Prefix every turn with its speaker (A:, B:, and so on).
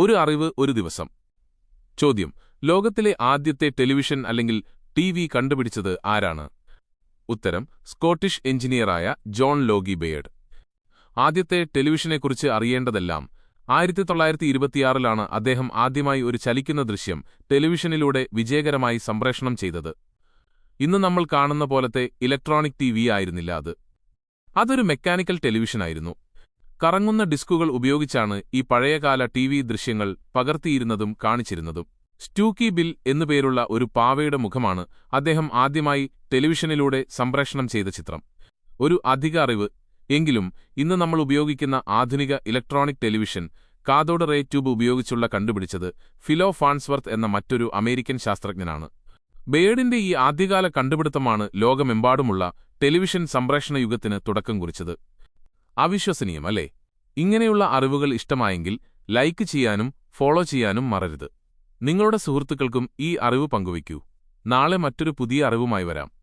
A: ഒരു അറിവ് ഒരു ദിവസം. ചോദ്യം ലോകത്തിലെ ആദ്യത്തെ ടെലിവിഷൻ അല്ലെങ്കിൽ ടി വി കണ്ടുപിടിച്ചത് ആരാണ്? ഉത്തരം സ്കോട്ടിഷ് എഞ്ചിനീയറായ ജോൺ ലോഗി ബെയർഡ് ആദ്യത്തെ ടെലിവിഷനെക്കുറിച്ച് അറിയേണ്ടതെല്ലാം ആയിരത്തി തൊള്ളായിരത്തി ഇരുപത്തിയാറിലാണ് അദ്ദേഹം ആദ്യമായി ഒരു ചലിക്കുന്ന ദൃശ്യം ടെലിവിഷനിലൂടെ വിജയകരമായി സംപ്രേഷണം ചെയ്തത്. ഇന്ന് നമ്മൾ കാണുന്ന പോലത്തെ ഇലക്ട്രോണിക് ടി ആയിരുന്നില്ല അത്. അതൊരു മെക്കാനിക്കൽ ടെലിവിഷനായിരുന്നു. കറങ്ങുന്ന ഡിസ്കുകൾ ഉപയോഗിച്ചാണ് ഈ പഴയകാല ടി വി ദൃശ്യങ്ങൾ പകർത്തിയിരുന്നതും കാണിച്ചിരുന്നതും. സ്റ്റൂക്കി ബിൽ എന്നുപേരുള്ള ഒരു പാവയുടെ മുഖമാണ് അദ്ദേഹം ആദ്യമായി ടെലിവിഷനിലൂടെ സംപ്രേഷണം ചെയ്ത ചിത്രം. ഒരു അധിക അറിവ്. എങ്കിലും ഇന്ന് നമ്മൾ ഉപയോഗിക്കുന്ന ആധുനിക electronic television cathode ray tube ഉപയോഗിച്ചുള്ള കണ്ടുപിടിച്ചത് ഫിലോ ഫാൻസ്വർത്ത് എന്ന മറ്റൊരു അമേരിക്കൻ ശാസ്ത്രജ്ഞനാണ്. ബേഡിന്റെ ഈ ആദ്യകാല കണ്ടുപിടുത്തമാണ് ലോകമെമ്പാടുമുള്ള ടെലിവിഷൻ സംപ്രേഷണ യുഗത്തിന് തുടക്കം കുറിച്ചത്. അവിശ്വസനീയം അല്ലേ? ഇങ്ങനെയുള്ള അറിവുകൾ ഇഷ്ടമായെങ്കിൽ ലൈക്ക് ചെയ്യാനും ഫോളോ ചെയ്യാനും മറരുത്. നിങ്ങളുടെ സുഹൃത്തുക്കൾക്കും ഈ അറിവ് പങ്കുവയ്ക്കൂ. നാളെ മറ്റൊരു പുതിയ അറിവുമായി വരാം.